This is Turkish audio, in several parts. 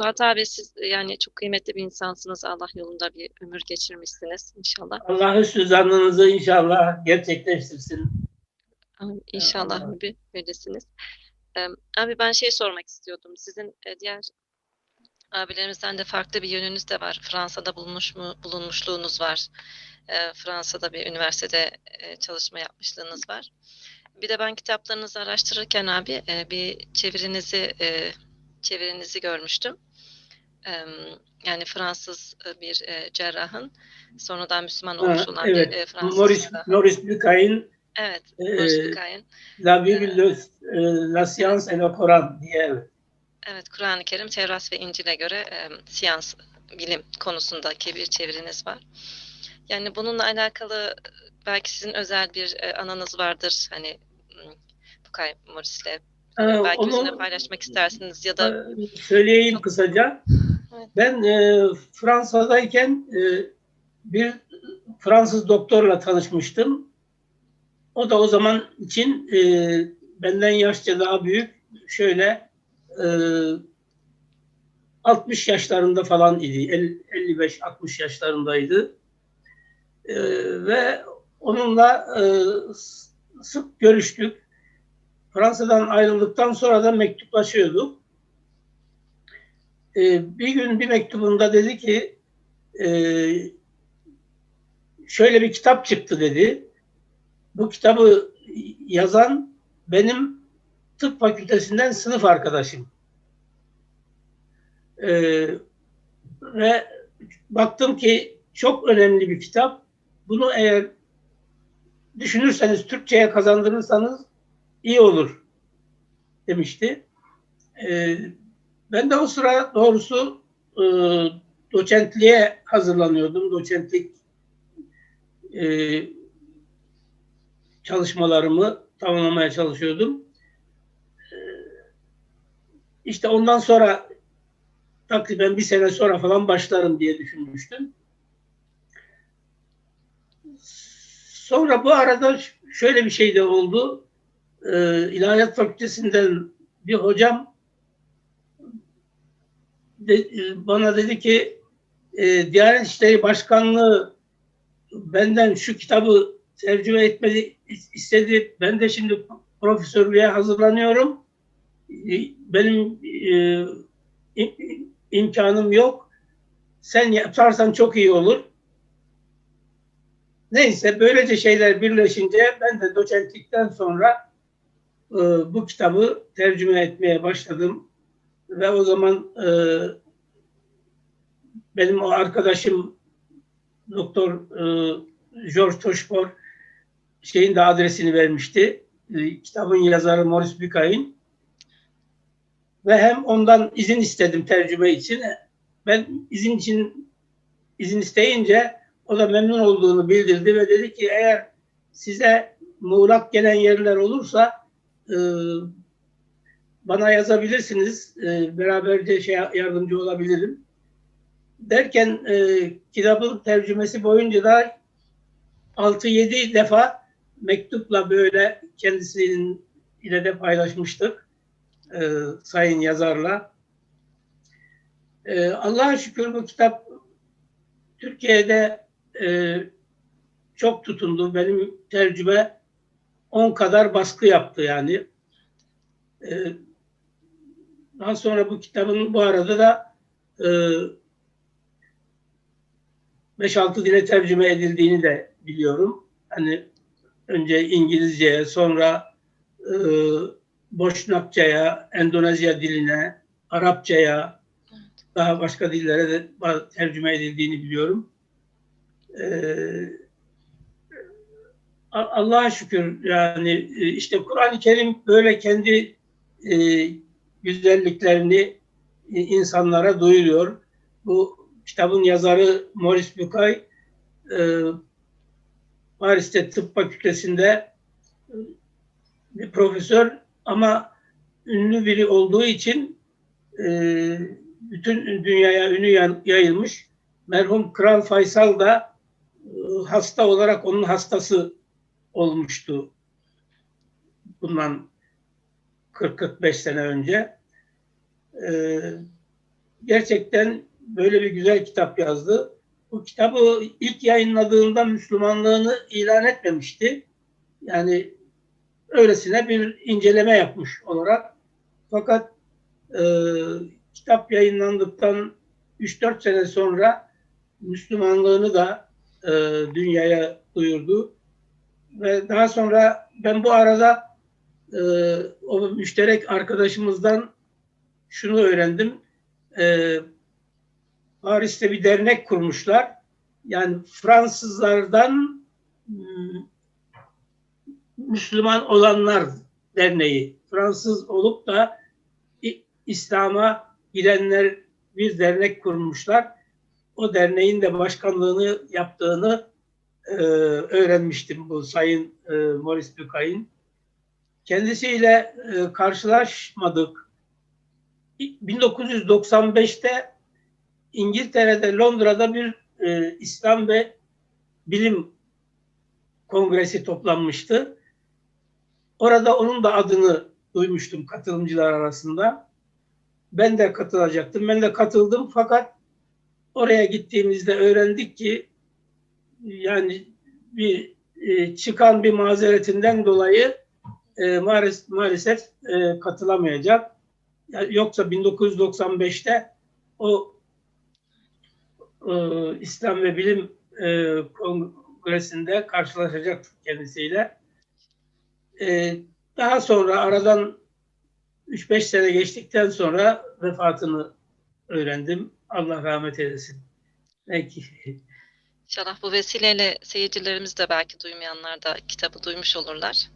Suat abi siz yani çok kıymetli bir insansınız. Allah yolunda bir ömür geçirmişsiniz inşallah. Allah hüsnü zannınızı inşallah gerçekleştirsin. Amin. İnşallah Allah. abi öylesiniz. Abi ben şey sormak istiyordum. Sizin e, diğer abilerimizden de farklı bir yönünüz de var. Fransa'da bulunmuş mu bulunmuşluğunuz var. Ee, Fransa'da bir üniversitede e, çalışma yapmışlığınız var. Bir de ben kitaplarınızı araştırırken abi e, bir çevirinizi e, çevirinizi görmüştüm. Ee, yani Fransız e, bir e, cerrahın sonradan Müslüman Ha, olmuş olan evet. bir e, Fransız Maurice, cerrahın. Maurice Bucaille'in Evet, Ee, Maurice Bucaille'in. La Bible, le- e, La Science et le Coran diye Evet, Kur'an-ı Kerim, Tevrat ve İncil'e göre e, siyans, bilim konusundaki bir çeviriniz var. Yani bununla alakalı belki sizin özel bir e, anınız vardır. Hani Bukay Morris'le Ha, belki onu- bizimle paylaşmak istersiniz ya da Ee, söyleyeyim kısaca. Ben e, Fransa'dayken e, bir Fransız doktorla tanışmıştım. O da o zaman için e, benden yaşça daha büyük. Şöyle e, 60 yaşlarında falan idi. El- 55-60 yaşlarındaydı. E, ve onunla e, sık görüştük. Fransa'dan ayrıldıktan sonra da mektuplaşıyorduk. Ee, bir gün bir mektubunda dedi ki e, şöyle bir kitap çıktı dedi. Bu kitabı yazan benim tıp fakültesinden sınıf arkadaşım. Ee, ve baktım ki çok önemli bir kitap. Bunu eğer düşünürseniz Türkçe'ye kazandırırsanız iyi olur demişti. Ee, ben de o sıra doğrusu e, doçentliğe hazırlanıyordum. Doçentlik e, çalışmalarımı tamamlamaya çalışıyordum. Ee, işte ondan sonra takriben bir sene sonra falan başlarım diye düşünmüştüm. Sonra bu arada şöyle bir şey de oldu. Ee, İlahiyat Fakültesinden bir hocam de, e, bana dedi ki e, Diyanet İşleri Başkanlığı benden şu kitabı tercüme etmedi istedi. Ben de şimdi profesörlüğe hazırlanıyorum. E, Benim e, im- imkanım yok. Sen yaparsan çok iyi olur. Neyse böylece şeyler birleşince ben de doçentlikten sonra e, bu kitabı tercüme etmeye başladım. Ve o zaman e, benim o arkadaşım Doktor e, George Toşpor şeyin de adresini vermişti. E, kitabın yazarı Maurice Bucaille. Ve hem ondan izin istedim tercüme için. Ben izin için izin isteyince o da memnun olduğunu bildirdi ve dedi ki eğer size muğlak gelen yerler olursa e, bana yazabilirsiniz. E, beraberce şey yardımcı olabilirim. Derken e, kitabın tercümesi boyunca da 6-7 defa mektupla böyle kendisinin ile de paylaşmıştık e, sayın yazarla. E, Allah'a şükür bu kitap Türkiye'de e, çok tutundu. Benim tercüme 10 kadar baskı yaptı yani. E, daha sonra bu kitabın bu arada da e, 5-6 dile tercüme edildiğini de biliyorum. Hani önce İngilizceye, sonra e, Boşnakçaya, Endonezya diline, Arapçaya, daha başka dillere de tercüme edildiğini biliyorum. Ee, Allah'a şükür yani e, işte Kur'an-ı Kerim böyle kendi e, güzelliklerini e, insanlara duyuruyor. Bu kitabın yazarı Maurice Bucaille e, Paris'te tıp fakültesinde e, bir profesör ama ünlü biri olduğu için e, bütün dünyaya ünü yay- yayılmış. Merhum Kral Faysal da e, hasta olarak onun hastası olmuştu bundan 40-45 sene önce. E, gerçekten böyle bir güzel kitap yazdı. Bu kitabı ilk yayınladığında Müslümanlığını ilan etmemişti. Yani öylesine bir inceleme yapmış olarak. Fakat e, kitap yayınlandıktan 3-4 sene sonra Müslümanlığını da e, dünyaya duyurdu. Ve daha sonra ben bu arada e, o müşterek arkadaşımızdan şunu öğrendim. E, Paris'te bir dernek kurmuşlar. Yani Fransızlardan m, Müslüman olanlar derneği. Fransız olup da İslam'a girenler bir dernek kurmuşlar. O derneğin de başkanlığını yaptığını e, öğrenmiştim bu Sayın e, Maurice Bucaille'in. Kendisiyle e, karşılaşmadık. 1995'te İngiltere'de Londra'da bir e, İslam ve Bilim Kongresi toplanmıştı. Orada onun da adını duymuştum katılımcılar arasında. Ben de katılacaktım. Ben de katıldım fakat oraya gittiğimizde öğrendik ki yani bir e, çıkan bir mazeretinden dolayı e, maalesef, maalesef e, katılamayacak. Ya- Yoksa 1995'te o e, İslam ve Bilim e, Kongresi'nde karşılaşacaktık kendisiyle. E, daha sonra aradan 3-5 sene geçtikten sonra vefatını öğrendim. Allah rahmet eylesin. Belki İnşallah bu vesileyle seyircilerimiz de belki duymayanlar da kitabı duymuş olurlar.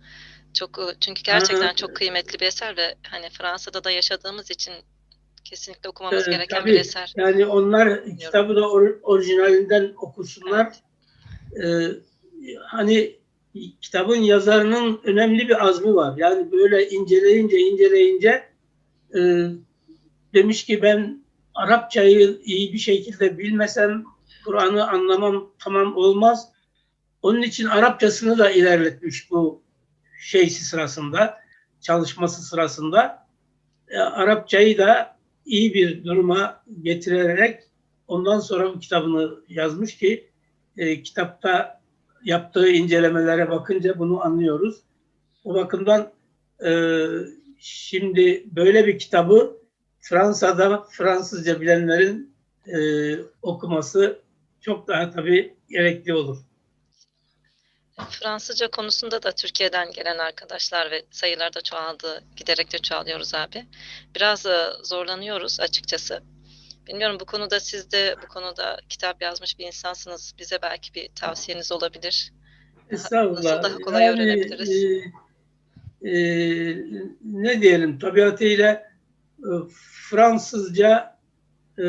Çok çünkü gerçekten Ha, çok kıymetli bir eser ve hani Fransa'da da yaşadığımız için kesinlikle okumamız gereken tabii, bir eser. yani onlar kitabı da or- orijinalinden okusunlar. Ee, hani kitabın yazarının önemli bir azmi var. Yani böyle inceleyince inceleyince e, demiş ki ben Arapçayı iyi bir şekilde bilmesem Kur'an'ı anlamam tamam olmaz. Onun için Arapçasını da ilerletmiş bu şeysi sırasında, çalışması sırasında. E, Arapçayı da iyi bir duruma getirerek ondan sonra bu kitabını yazmış ki e, kitapta yaptığı incelemelere bakınca bunu anlıyoruz. O bakımdan e, şimdi böyle bir kitabı Fransa'da Fransızca bilenlerin e, okuması çok daha tabii gerekli olur. Fransızca konusunda da Türkiye'den gelen arkadaşlar ve sayılar da çoğaldı, giderek de çoğalıyoruz abi. Biraz zorlanıyoruz açıkçası. Bilmiyorum bu konuda siz de bu konuda kitap yazmış bir insansınız. Bize belki bir tavsiyeniz olabilir. Estağfurullah. Nasıl daha kolay öğrenebiliriz? e, e, ne diyelim tabiatıyla e, Fransızca e,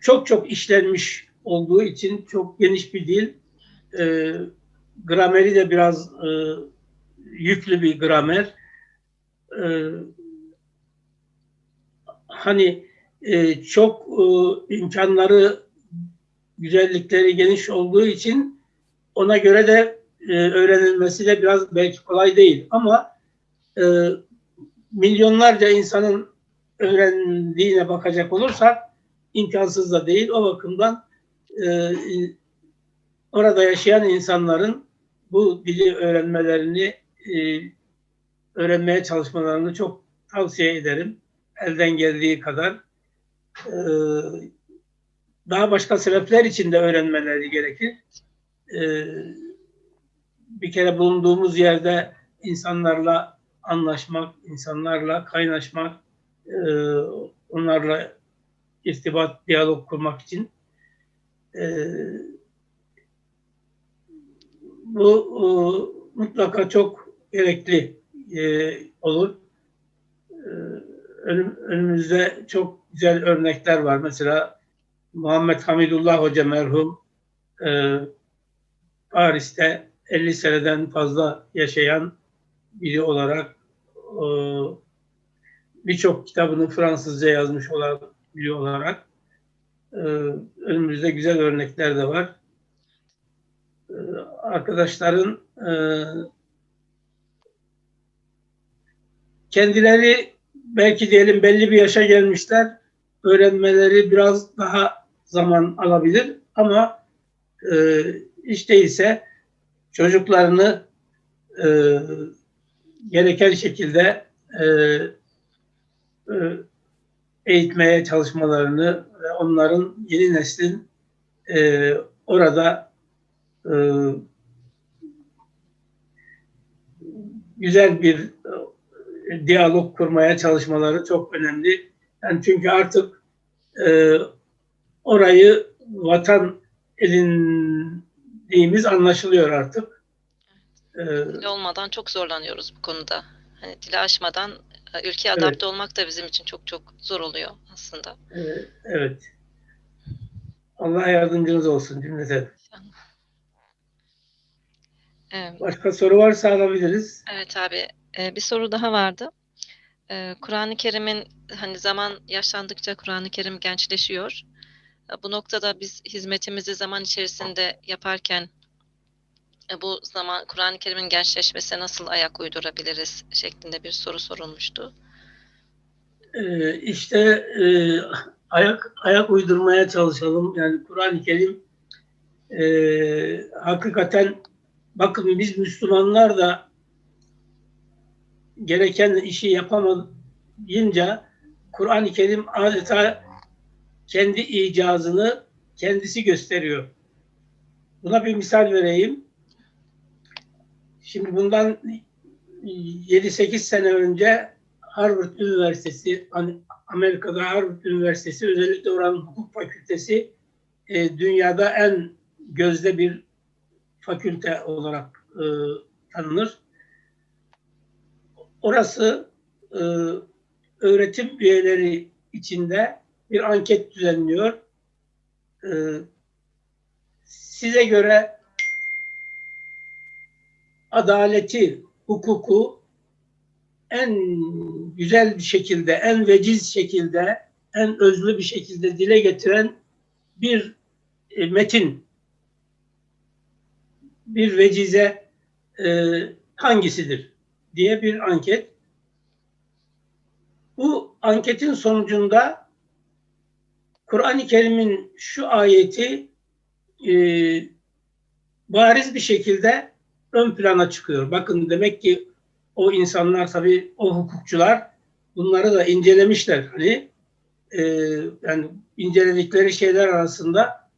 çok çok işlenmiş olduğu için çok geniş bir dil. E, grameri de biraz e, yüklü bir gramer. E, hani e, çok e, imkanları, güzellikleri geniş olduğu için ona göre de e, öğrenilmesi de biraz belki kolay değil. Ama e, milyonlarca insanın öğrendiğine bakacak olursak imkansız da değil. O bakımdan e, orada yaşayan insanların bu dili öğrenmelerini e, öğrenmeye çalışmalarını çok tavsiye ederim. Elden geldiği kadar. E, daha başka sebepler için de öğrenmeleri gerekir. E, bir kere bulunduğumuz yerde insanlarla anlaşmak, insanlarla kaynaşmak, onlarla irtibat, diyalog kurmak için e, bu e, mutlaka çok gerekli e, olur. E, önüm- önümüzde çok güzel örnekler var. Mesela Muhammed Hamidullah Hoca merhum e, Paris'te 50 seneden fazla yaşayan biri olarak e, birçok kitabını Fransızca yazmış olan biri olarak e, önümüzde güzel örnekler de var. Arkadaşların e, kendileri belki diyelim belli bir yaşa gelmişler. Öğrenmeleri biraz daha zaman alabilir ama e, hiç değilse çocuklarını e, gereken şekilde e, e, eğitmeye çalışmalarını ve onların yeni neslin e, orada e, güzel bir e, diyalog kurmaya çalışmaları çok önemli. Yani çünkü artık e, orayı vatan edindiğimiz anlaşılıyor artık. E, Dil olmadan çok zorlanıyoruz bu konuda. Hani dili aşmadan e, ülkeye adapte olmak da bizim için çok çok zor oluyor aslında. e, evet. Allah yardımcınız olsun cümleten. Evet. Başka soru varsa alabiliriz. Evet abi, e, bir soru daha vardı. E, Kur'an-ı Kerim'in hani zaman yaşlandıkça Kur'an-ı Kerim gençleşiyor. E, Bu noktada biz hizmetimizi zaman içerisinde yaparken bu zaman Kur'an-ı Kerim'in gençleşmesine nasıl ayak uydurabiliriz şeklinde bir soru sorulmuştu. Ee, işte e, ayak ayak uydurmaya çalışalım. Yani Kur'an-ı Kerim e, hakikaten bakın biz Müslümanlar da gereken işi yapamayınca Kur'an-ı Kerim adeta kendi icazını kendisi gösteriyor. Buna bir misal vereyim. Şimdi bundan 7-8 sene önce Harvard Üniversitesi, hani Amerika'da Harvard Üniversitesi, özellikle oranın hukuk fakültesi e, dünyada en gözde bir fakülte olarak e, tanınır. Orası e, öğretim üyeleri içinde bir anket düzenliyor. E, size göre adaleti, hukuku en güzel bir şekilde, en veciz şekilde, en özlü bir şekilde dile getiren bir e, metin, bir vecize e, hangisidir diye bir anket. Bu anketin sonucunda Kur'an-ı Kerim'in şu ayeti e, bariz bir şekilde ön plana çıkıyor. Bakın demek ki o insanlar tabii o hukukçular bunları da incelemişler. Hani e, yani inceledikleri şeyler arasında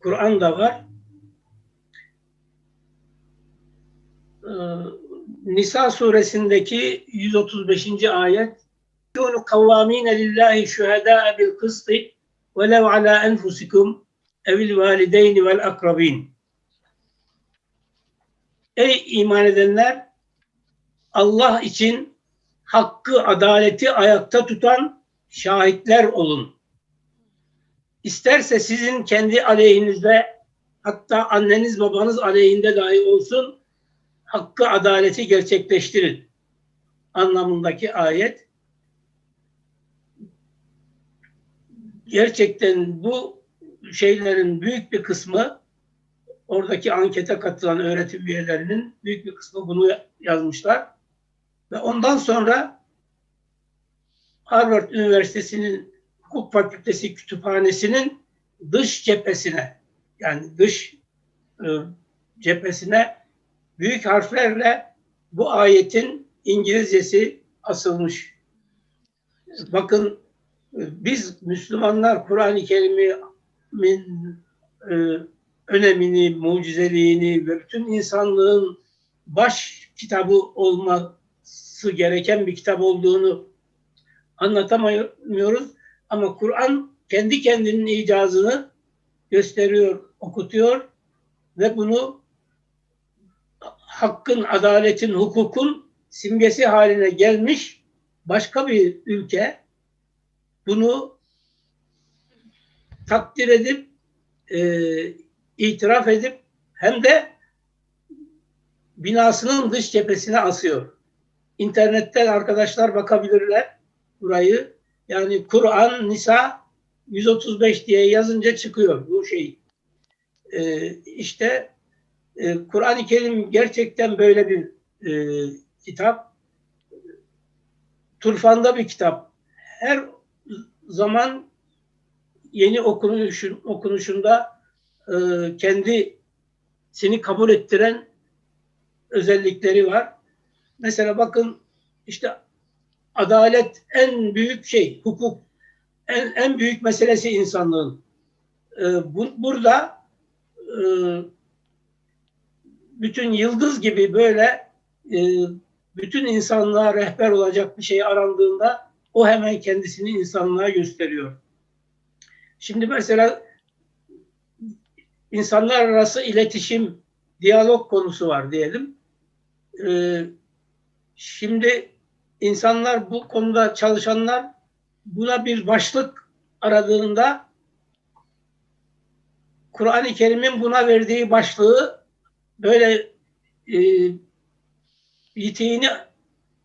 Kur'an da var. E, Nisa suresindeki 135. ayet Kûnü kavvâmîne lillâhi şühedâe bil kıstı velev alâ enfusikum evil valideyni vel akrabîn Ey iman edenler Allah için hakkı, adaleti ayakta tutan şahitler olun. İsterse sizin kendi aleyhinizde hatta anneniz babanız aleyhinde dahi olsun hakkı, adaleti gerçekleştirin anlamındaki ayet. Gerçekten bu şeylerin büyük bir kısmı oradaki ankete katılan öğretim üyelerinin büyük bir kısmı bunu yazmışlar. Ve ondan sonra Harvard Üniversitesi'nin hukuk fakültesi kütüphanesinin dış cephesine yani dış e, cephesine büyük harflerle bu ayetin İngilizcesi asılmış. Bakın e, biz Müslümanlar Kur'an-ı Kerim'in e, önemini, mucizeliğini ve bütün insanlığın baş kitabı olması gereken bir kitap olduğunu anlatamıyoruz. Ama Kur'an kendi kendinin icazını gösteriyor, okutuyor ve bunu hakkın, adaletin, hukukun simgesi haline gelmiş başka bir ülke bunu takdir edip e, itiraf edip hem de binasının dış cephesine asıyor. İnternetten arkadaşlar bakabilirler burayı. Yani Kur'an Nisa 135 diye yazınca çıkıyor bu şey. Ee, işte e, Kur'an-ı Kerim gerçekten böyle bir e, kitap. turfanda bir kitap. Her zaman yeni okunuşun, okunuşunda e, kendisini kabul ettiren özellikleri var. Mesela bakın işte adalet en büyük şey, hukuk en, en büyük meselesi insanlığın. E, bu, burada e, bütün yıldız gibi böyle e, bütün insanlığa rehber olacak bir şey arandığında o hemen kendisini insanlığa gösteriyor. Şimdi mesela insanlar arası iletişim, diyalog konusu var diyelim. Ee, şimdi insanlar bu konuda çalışanlar buna bir başlık aradığında Kur'an-ı Kerim'in buna verdiği başlığı böyle e, yitiğini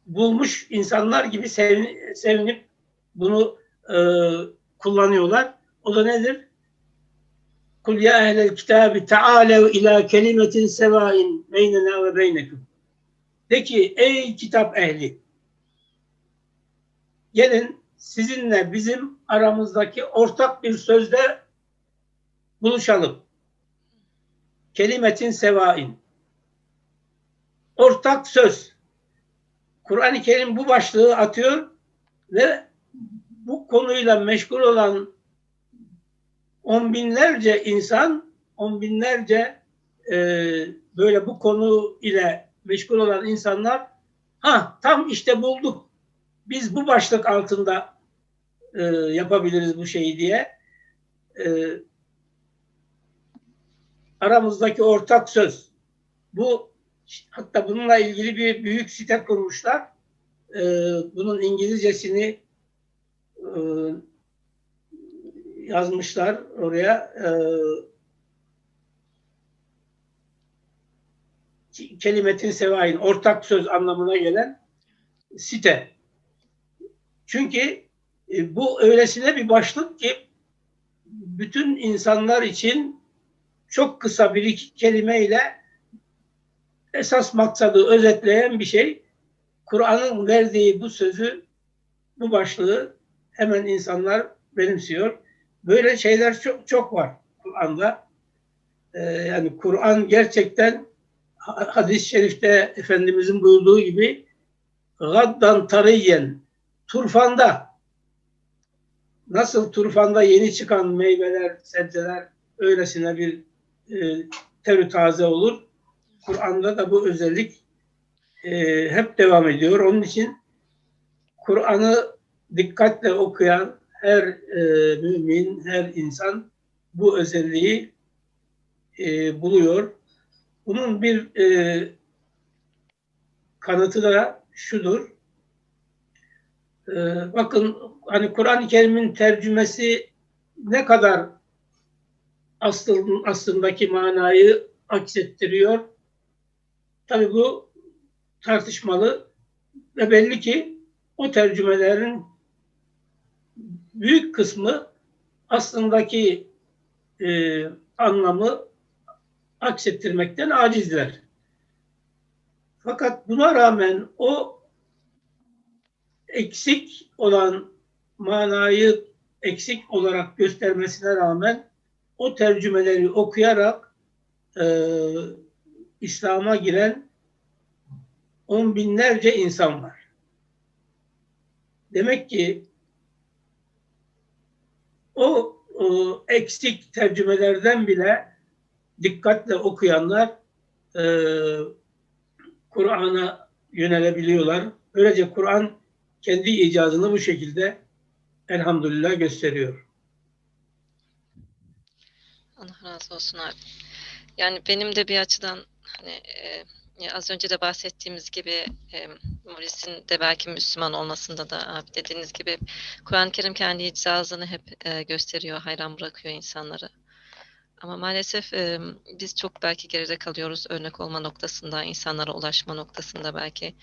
bulmuş insanlar gibi sevin, sevinip bunu e, kullanıyorlar. O da nedir? Kul ya ehlel kitabi taalev ila kelimetin sevain beynena ve beynekum. De ki ey kitap ehli gelin sizinle bizim aramızdaki ortak bir sözde buluşalım. Kelimetin sevain. Ortak söz. Kur'an-ı Kerim bu başlığı atıyor ve bu konuyla meşgul olan on binlerce insan, on binlerce e, böyle bu konu ile meşgul olan insanlar ha tam işte bulduk. Biz bu başlık altında e, yapabiliriz bu şeyi diye e, aramızdaki ortak söz. Bu hatta bununla ilgili bir büyük site kurmuşlar. E, bunun İngilizcesini e, yazmışlar oraya. E, kelimetin sevain, ortak söz anlamına gelen site. Çünkü e, bu öylesine bir başlık ki bütün insanlar için çok kısa bir iki kelimeyle esas maksadı özetleyen bir şey. Kur'an'ın verdiği bu sözü, bu başlığı hemen insanlar benimsiyor. Böyle şeyler çok çok var Kur'an'da. Ee, yani Kur'an gerçekten hadis-i şerifte Efendimizin buyurduğu gibi gaddan tariyen turfanda nasıl turfanda yeni çıkan meyveler, sebzeler öylesine bir e, terü taze olur. Kur'an'da da bu özellik e, hep devam ediyor. Onun için Kur'an'ı dikkatle okuyan her e, mümin, her insan bu özelliği e, buluyor. Bunun bir e, kanıtı da şudur. E, bakın hani Kur'an-ı Kerim'in tercümesi ne kadar aslın, aslındaki manayı aksettiriyor. Tabi bu tartışmalı ve belli ki o tercümelerin büyük kısmı aslındaki e, anlamı aksettirmekten acizler. Fakat buna rağmen o eksik olan manayı eksik olarak göstermesine rağmen o tercümeleri okuyarak e, İslam'a giren on binlerce insan var. Demek ki o, o eksik tercümelerden bile dikkatle okuyanlar e, Kur'an'a yönelebiliyorlar. Böylece Kur'an kendi icazını bu şekilde elhamdülillah gösteriyor. Allah razı olsun abi. Yani benim de bir açıdan hani e, az önce de bahsettiğimiz gibi e, Morris'in de belki Müslüman olmasında da abi dediğiniz gibi Kur'an-ı Kerim kendi icazını hep e, gösteriyor, hayran bırakıyor insanları. Ama maalesef e, biz çok belki geride kalıyoruz örnek olma noktasında, insanlara ulaşma noktasında belki.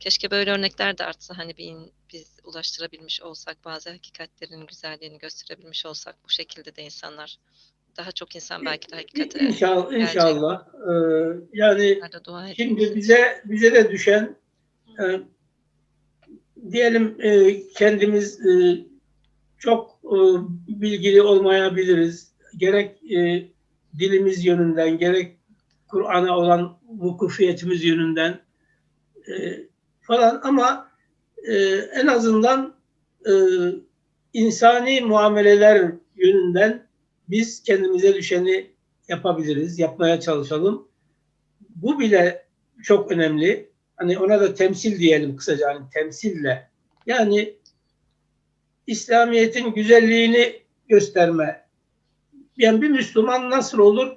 Keşke böyle örnekler de artsa hani bir, biz ulaştırabilmiş olsak, bazı hakikatlerin güzelliğini gösterebilmiş olsak bu şekilde de insanlar daha çok insan belki de hakikate İnşallah, inşallah. Ee, yani şimdi bize bize de düşen e, diyelim e, kendimiz e, çok e, bilgili olmayabiliriz. Gerek e, dilimiz yönünden, gerek Kur'an'a olan vukufiyetimiz yönünden e, falan ama e, en azından e, insani muameleler yönünden biz kendimize düşeni yapabiliriz, yapmaya çalışalım. Bu bile çok önemli. Hani ona da temsil diyelim kısaca hani temsille. Yani İslamiyet'in güzelliğini gösterme. Yani bir Müslüman nasıl olur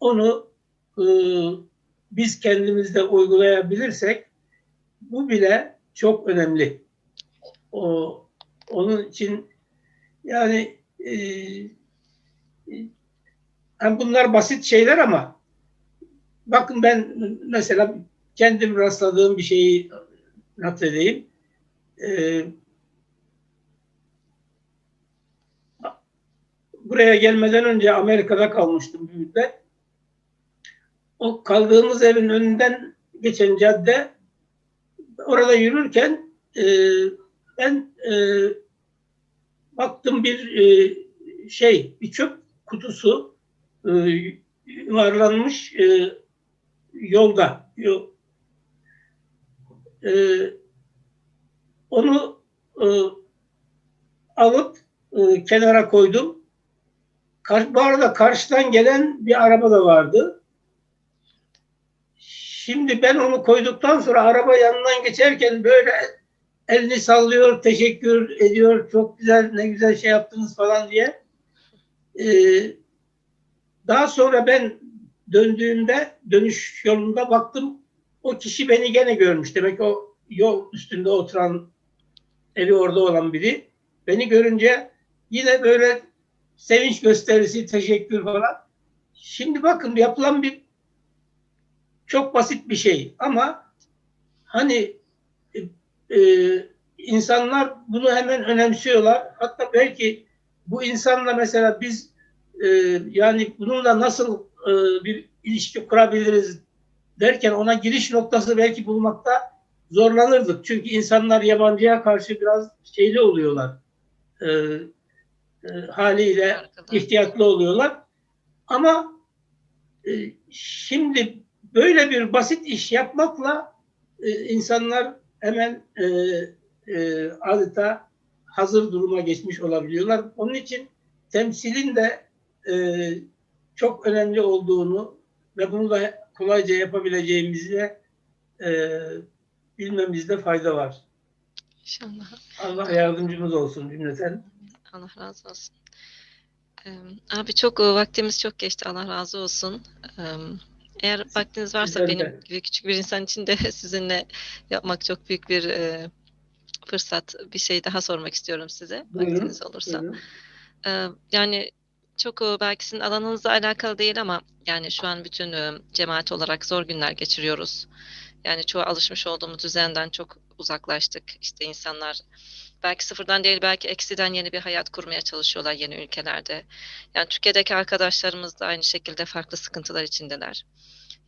onu e, biz kendimizde uygulayabilirsek bu bile çok önemli. O onun için yani e, yani bunlar basit şeyler ama bakın ben mesela kendim rastladığım bir şeyi not edeyim. Ee, buraya gelmeden önce Amerika'da kalmıştım bir müddet. O kaldığımız evin önünden geçen cadde orada yürürken e, ben e, baktım bir e, şey bir çöp kutusu e, yuvarlanmış e, yolda. Yol, e, onu e, alıp e, kenara koydum. Kar, bu arada karşıdan gelen bir araba da vardı. Şimdi ben onu koyduktan sonra araba yanından geçerken böyle elini sallıyor, teşekkür ediyor, çok güzel, ne güzel şey yaptınız falan diye. Ee, daha sonra ben döndüğümde, dönüş yolunda baktım, o kişi beni gene görmüş. Demek o yol üstünde oturan, evi orada olan biri. Beni görünce yine böyle sevinç gösterisi, teşekkür falan. Şimdi bakın yapılan bir çok basit bir şey ama hani e, e, insanlar bunu hemen önemsiyorlar. Hatta belki bu insanla mesela biz e, yani bununla nasıl e, bir ilişki kurabiliriz derken ona giriş noktası belki bulmakta zorlanırdık. Çünkü insanlar yabancıya karşı biraz şeyli oluyorlar. E, e, haliyle ihtiyatlı oluyorlar. Ama e, şimdi böyle bir basit iş yapmakla e, insanlar hemen e, e, adeta hazır duruma geçmiş olabiliyorlar. Onun için temsilin de e, çok önemli olduğunu ve bunu da kolayca yapabileceğimizi e, bilmemizde fayda var. İnşallah. Allah yardımcımız olsun cümleten. Allah razı olsun. Abi çok e, vaktimiz çok geçti. Allah razı olsun. Eğer vaktiniz varsa de. benim gibi küçük bir insan için de sizinle yapmak çok büyük bir e, fırsat. Bir şey daha sormak istiyorum size. Buyurun, Vaktiniz olursa. Buyurun. Ee, yani çok belki sizin alanınızla alakalı değil ama yani şu an bütün e, cemaat olarak zor günler geçiriyoruz. Yani çoğu alışmış olduğumuz düzenden çok uzaklaştık. İşte insanlar belki sıfırdan değil belki eksiden yeni bir hayat kurmaya çalışıyorlar yeni ülkelerde. Yani Türkiye'deki arkadaşlarımız da aynı şekilde farklı sıkıntılar içindeler.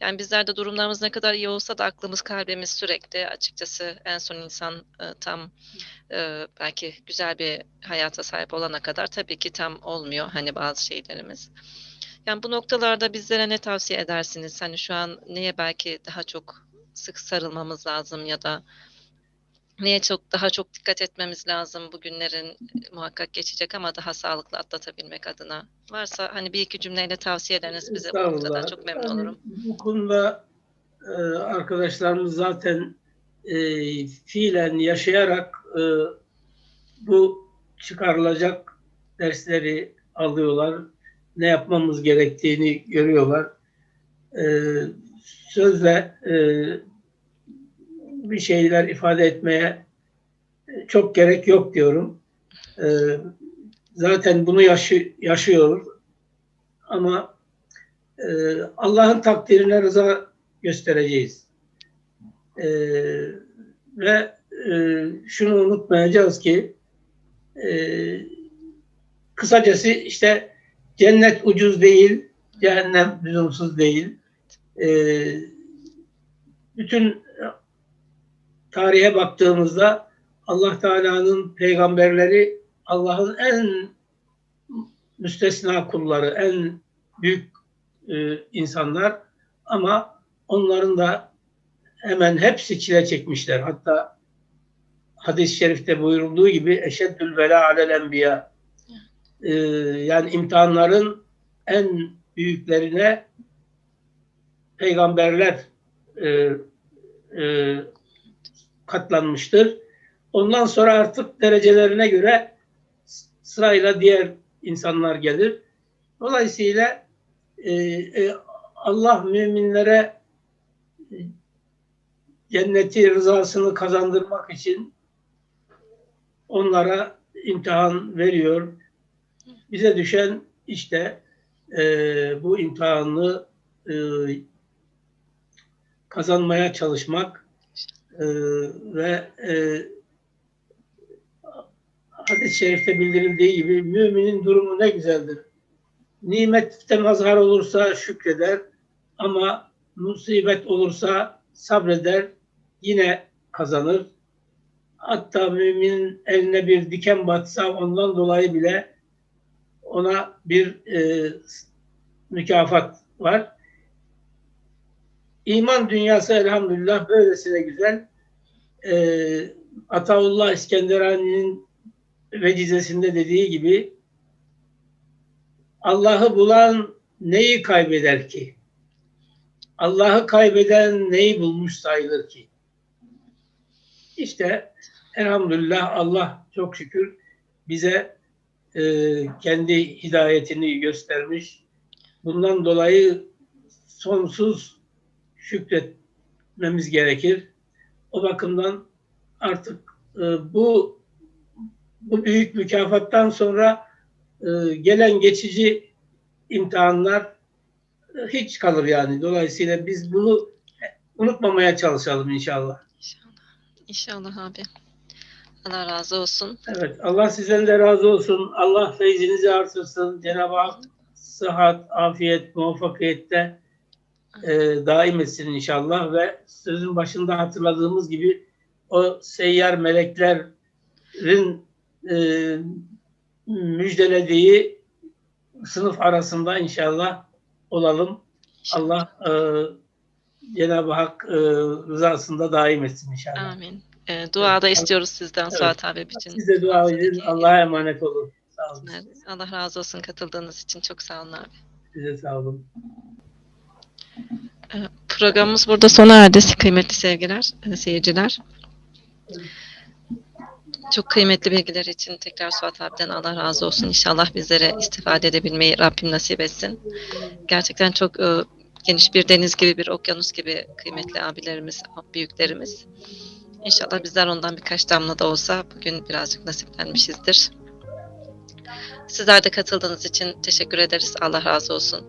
Yani bizler de durumlarımız ne kadar iyi olsa da aklımız kalbimiz sürekli açıkçası en son insan e, tam e, belki güzel bir hayata sahip olana kadar tabii ki tam olmuyor hani bazı şeylerimiz. Yani bu noktalarda bizlere ne tavsiye edersiniz? Hani şu an neye belki daha çok sık sarılmamız lazım ya da neye çok daha çok dikkat etmemiz lazım bu günlerin e, muhakkak geçecek ama daha sağlıklı atlatabilmek adına. Varsa hani bir iki cümleyle tavsiyeleriniz bize bu noktada çok memnun Yani olurum. Bu konuda e, arkadaşlarımız zaten e, fiilen yaşayarak e, bu çıkarılacak dersleri alıyorlar. Ne yapmamız gerektiğini görüyorlar. E, sözle e, bir şeyler ifade etmeye çok gerek yok diyorum. E, zaten bunu yaşı, yaşıyoruz. Ama e, Allah'ın takdirine rıza göstereceğiz. E, ve e, şunu unutmayacağız ki e, kısacası işte cennet ucuz değil, cehennem lüzumsuz değil. E, bütün tarihe baktığımızda Allah Teala'nın peygamberleri Allah'ın en müstesna kulları, en büyük e, insanlar ama onların da hemen hepsi çile çekmişler. Hatta hadis-i şerifte buyurulduğu gibi eşeddül bela alel enbiya e, yani imtihanların en büyüklerine peygamberler e, e, katlanmıştır. Ondan sonra artık derecelerine göre sırayla diğer insanlar gelir. Dolayısıyla e, e, Allah müminlere e, cenneti rızasını kazandırmak için onlara imtihan veriyor. Bize düşen işte e, bu imtihanı e, kazanmaya çalışmak e, ve e, hadis-i şerifte bildirildiği gibi müminin durumu ne güzeldir. Nimette mazhar olursa şükreder ama musibet olursa sabreder yine kazanır. Hatta müminin eline bir diken batsa ondan dolayı bile ona bir e, mükafat var. İman dünyası elhamdülillah böylesine güzel. E, Ataullah İskenderani'nin vecizesinde dediği gibi Allah'ı bulan neyi kaybeder ki? Allah'ı kaybeden neyi bulmuş sayılır ki? İşte elhamdülillah Allah çok şükür bize e, kendi hidayetini göstermiş. Bundan dolayı sonsuz şükretmemiz gerekir. O bakımdan artık e, bu bu büyük mükafattan sonra e, gelen geçici imtihanlar e, hiç kalır yani. Dolayısıyla biz bunu unutmamaya çalışalım inşallah. İnşallah. İnşallah abi. Allah razı olsun. Evet, Allah sizden de razı olsun. Allah feyzinizi artırsın. Cenab-ı Hak sıhhat, afiyet, muvaffakiyette e, daim etsin inşallah ve sözün başında hatırladığımız gibi o seyyar meleklerin e, müjdelediği sınıf arasında inşallah olalım. Allah e, Cenab-ı Hak e, rızasında daim etsin inşallah. Amin. E, duada istiyoruz sizden Evet. Suat abi bütün. Siz de dua edin. Allah'a emanet olun. Sağ olun. Evet, Allah razı olsun katıldığınız için. Çok sağ olun abi. Size sağ olun. Programımız burada sona erdi kıymetli sevgiler, e, seyirciler. Çok kıymetli bilgiler için tekrar Suat abiden Allah razı olsun. İnşallah bizlere istifade edebilmeyi Rabbim nasip etsin. Gerçekten çok e, geniş bir deniz gibi, bir okyanus gibi kıymetli abilerimiz, büyüklerimiz. İnşallah bizler ondan birkaç damla da olsa bugün birazcık nasiplenmişizdir. Sizler de katıldığınız için teşekkür ederiz. Allah razı olsun.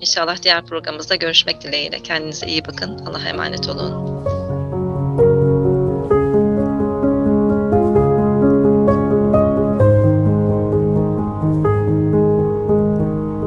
İnşallah diğer programımızda görüşmek dileğiyle. Kendinize iyi bakın. Allah'a emanet olun.